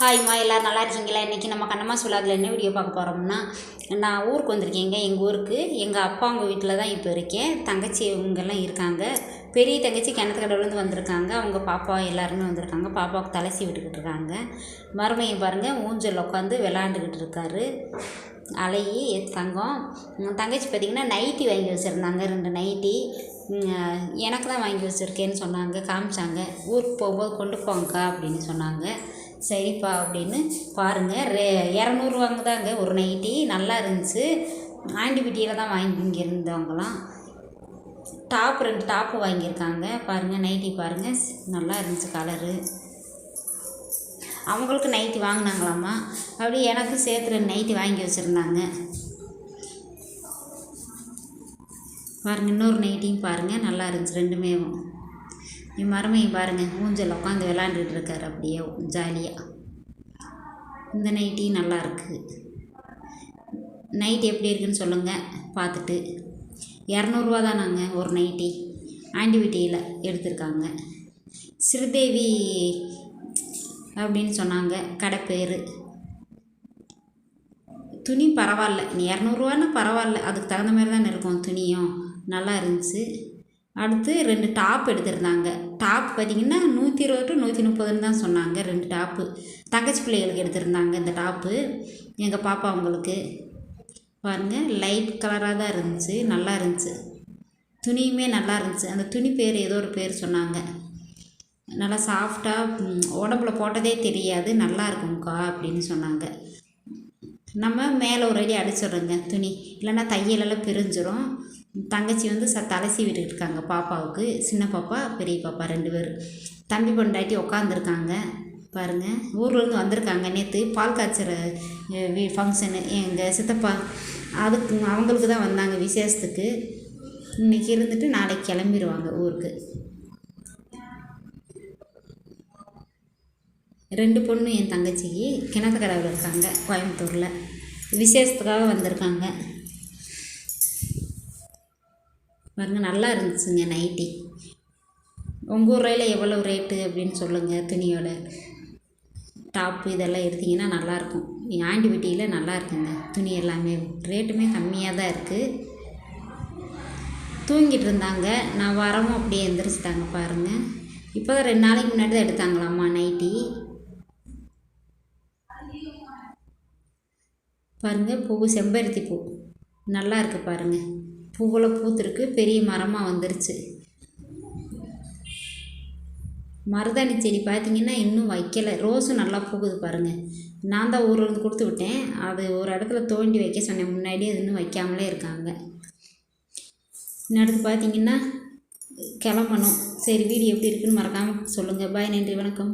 ஹாய்மா எல்லோரும் நல்லா இருக்கீங்களா? இன்றைக்கி நம்ம கண்ணம்மா சொல்லாதில் என்ன வீடியோ பார்க்க போகிறோம்னா நான் ஊருக்கு வந்திருக்கேங்க எங்கள் ஊருக்கு? எங்கள் அப்பா அவங்க வீட்டில் தான் இப்போ இருக்கேன். தங்கச்சி இவங்கெல்லாம் இருக்காங்க. பெரிய தங்கச்சி கிணத்து கடவுலேருந்து வந்திருக்காங்க. அவங்க பாப்பா எல்லாருமே வந்திருக்காங்க. பாப்பாவுக்கு தலைசி விட்டுக்கிட்டு இருக்காங்க. மருமையை பாருங்கள் ஊஞ்சல் உட்காந்து விளாண்டுக்கிட்டு இருக்காரு. அலையி தங்கம். தங்கச்சி பார்த்திங்கன்னா நைட்டி வாங்கி வச்சுருந்தாங்க. ரெண்டு நைட்டி. எனக்கு தான் வாங்கி வச்சுருக்கேன்னு சொன்னாங்க. காமிச்சாங்க. ஊருக்கு போகும்போது கொண்டு போங்கக்கா அப்படின்னு சொன்னாங்க. சரிப்பா அப்படின்னு பாருங்கள் ரே இரநூறுவாங்க தாங்க ஒரு நைட்டி நல்லா இருந்துச்சு. ஆண்டிபிட்டியில் தான் வாங்கி இங்கே இருந்தவங்களாம் டாப் ரெண்டு டாப்பு வாங்கியிருக்காங்க. பாருங்கள் நைட்டி பாருங்கள் நல்லா இருந்துச்சு கலரு அவங்களுக்கு நைட்டி வாங்கினாங்களாம்மா? அப்படி எனக்கும் சேர்த்து ரெண்டு நைட்டி வாங்கி வச்சுருந்தாங்க. பாருங்கள் இன்னொரு நைட்டியும் பாருங்கள் நல்லா இருந்துச்சு. ரெண்டுமே என் மருமையும் பாருங்கள் ஊஞ்சல் உட்காந்து விளாண்டுட்டு இருக்கார் அப்படியே ஜாலியாக இந்த நைட்டியும் நல்லா இருக்குது நைட் எப்படி இருக்குன்னு சொல்லுங்கள் பார்த்துட்டு. இரநூறுவா நாங்கள் ஒரு நைட்டி ஆண்டிவிட்டியில் எடுத்திருக்காங்க. ஸ்ரீதேவி அப்படின்னு சொன்னாங்க கடை பேர். துணி பரவாயில்ல இரநூறுவான்னு பரவாயில்ல அதுக்கு தகுந்த மாதிரி தானே இருக்கும் துணியும். நல்லா இருந்துச்சு. அடுத்து ரெண்டு டாப் எடுத்திருந்தாங்க. டாப் பார்த்திங்கன்னா நூற்றி இருபது டு நூற்றி முப்பதுன்னு தான் சொன்னாங்க ரெண்டு டாப்பு தங்கச்சி பிள்ளைகளுக்கு எடுத்திருந்தாங்க இந்த டாப்பு எங்கள் பாப்பா அவங்களுக்கு. பாருங்கள் லைட் கலராக தான் இருந்துச்சு நல்லா இருந்துச்சு. துணியுமே நல்லா இருந்துச்சு. அந்த துணி பேர் ஏதோ ஒரு பேர் சொன்னாங்க. நல்லா சாஃப்டாக உடம்புல போட்டதே தெரியாது நல்லா இருக்கும்க்கா அப்படின்னு சொன்னாங்க. நம்ம மேலே ஒரு அடி அடிச்சிடுறோங்க துணி. இல்லைன்னா தையலெல்லாம் பிரிஞ்சிடும் தங்கச்சி வந்து ச தலை சீவிட்டு இருக்காங்க பாப்பாவுக்கு. சின்ன பாப்பா பெரிய பாப்பா ரெண்டு பேர். தம்பி பொண்டாட்டி உட்காந்துருக்காங்க பாருங்கள் ஊர்லேருந்து வந்திருக்காங்க. நேற்று பால் காய்ச்சற வீ ஃபங்க்ஷனு எங்கள் சித்தப்பா அதுக்கு அவங்களுக்கு தான் வந்தாங்க விசேஷத்துக்கு. இன்றைக்கி இருந்துட்டு நாளைக்கு கிளம்பிடுவாங்க ஊருக்கு. ரெண்டு பொண்ணு என் தங்கச்சிக்கு கிணத்துக்கடவில் இருக்காங்க கோயம்புத்தூரில். விசேஷத்துக்காக வந்திருக்காங்க. பாருங்கள் நல்லா இருந்துச்சுங்க நைட்டி. உங்கள் ஊரில் எவ்வளோ ரேட்டு அப்படின்னு சொல்லுங்கள் துணியோட? டாப்பு இதெல்லாம் எடுத்திங்கன்னா நல்லாயிருக்கும் ஆண்டி வீட்டியில் நல்லா இருக்குங்க துணி எல்லாமே. ரேட்டுமே கம்மியாக தான் இருக்குது தூங்கிட்டு இருந்தாங்க. நான் வரவும் அப்படியே எந்திரிச்சிட்டாங்க பாருங்கள் இப்போ தான் ரெண்டு நாளைக்கு முன்னாடி தான் எடுத்தாங்களாம்மா நைட்டி. பாருங்கள் பூ செம்பருத்தி பூ. நல்லா இருக்குது பாருங்கள் பூவெல்லாம் பூத்துருக்கு பெரிய மரமாக வந்துருச்சு. மருதாணி செடி பார்த்திங்கன்னா இன்னும் வைக்கலை. ரோஸும் நல்லா பூக்குது பாருங்கள் நான் தான் ஊர்லேருந்து கொடுத்து விட்டேன். அது ஒரு இடத்துல தோண்டி வைக்க சொன்னேன். முன்னாடி அது இன்னும் வைக்காமலே இருக்காங்க. அடுத்து பார்த்திங்கன்னா கிளம்பணும். சரி வீடியோ எப்படி இருக்குன்னு மறக்காமல் சொல்லுங்கள் பாய் நன்றி வணக்கம்.